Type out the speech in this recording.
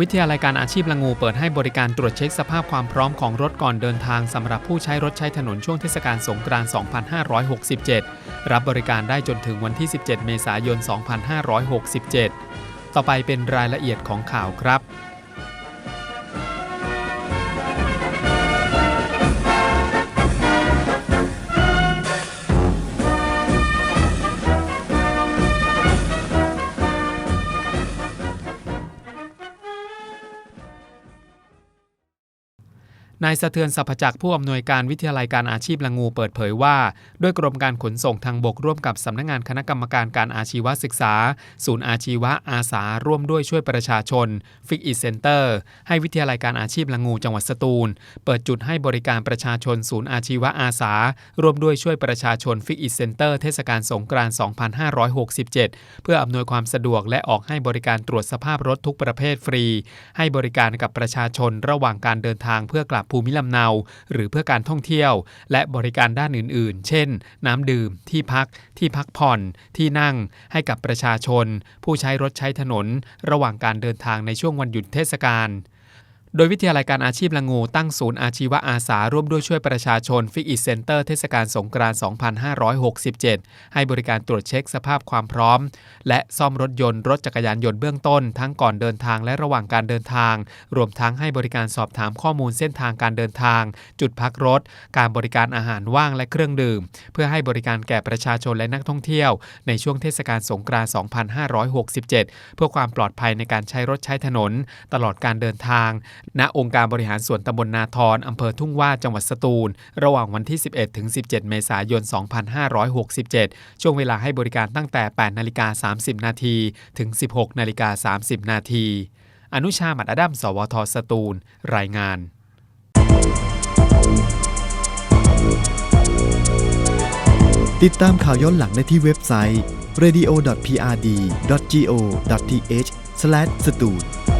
วิทยาลัยการอาชีพละงูเปิดให้บริการตรวจเช็คสภาพความพร้อมของรถก่อนเดินทางสำหรับผู้ใช้รถใช้ถนนช่วงเทศกาลสงกรานต์ 2567 รับบริการได้จนถึงวันที่ 17 เมษายน 2567 ต่อไปเป็นรายละเอียดของข่าวครับ นายสะเทือนสัพจักผู้อำนวยการวิทยาลัยการอาชีพละงูเปิดเผยว่า ด้วยกรมการขนส่งทางบกร่วมกับสำนักงงานคณะกรรมการการอาชีวศึกษา ศูนย์อาชีวะอาสาร่วมด้วยช่วยประชาชนฟิกอิเซ็นเตอร์ให้วิทยาลัยการอาชีพละงูจังหวัดสตูล เปิดจุดให้บริการประชาชนศูนย์อาชีวะอาสา ร่วมด้วยช่วยประชาชนฟิกอิเซ็นเตอร์เทศกาลสงกรานต์2567 เพื่ออำนวยความสะดวกและออกให้บริการตรวจสภาพรถทุกประเภทฟรี ให้บริการกับประชาชนระหว่างการเดินทางเพื่อกลับภูมิลำเนา หรือเพื่อการท่องเที่ยว และบริการด้านอื่น ๆ เช่น น้ำดื่ม ที่พัก ที่พักผ่อน ที่นั่ง ให้กับประชาชน ผู้ใช้รถใช้ถนน ระหว่างการเดินทางในช่วงวันหยุดเทศกาล โดยวิทยาลัยการอาชีพละงูตั้งศูนย์อาชีวะอาสาร่วมด้วยช่วยประชาชนฟิกอิเซ็นเตอร์เทศกาลสงกรานต์2567 ให้บริการตรวจเช็คสภาพความพร้อม และซ่อมรถยนต์รถจักรยานยนต์เบื้องต้น ทั้งก่อนเดินทางและระหว่างการเดินทาง รวมทั้งให้บริการสอบถามข้อมูลเส้นทางการเดินทาง จุดพักรถ การบริการอาหารว่างและเครื่องดื่ม เพื่อให้บริการแก่ประชาชนและนักท่องเที่ยว ในช่วงเทศกาลสงกรานต์2567 เพื่อความปลอดภัยในการใช้รถใช้ถนน ตลอดการเดินทางณองค์การบริหารส่วนตำบลนาทรอำเภอทุ่งว่าจังหวัดสตูล ระหว่างวันที่ 11 ถึง 17 เมษายน 2567 ช่วงเวลาให้บริการตั้งแต่ 8 นาฬิกา 30 นาทีถึง 16 นาฬิกา 30 นาที อนุชาหมัดอดัม สวทสตูล รายงานติดตามข่าวย้อนหลังได้ที่เว็บไซต์ radio.prd.go.th/stud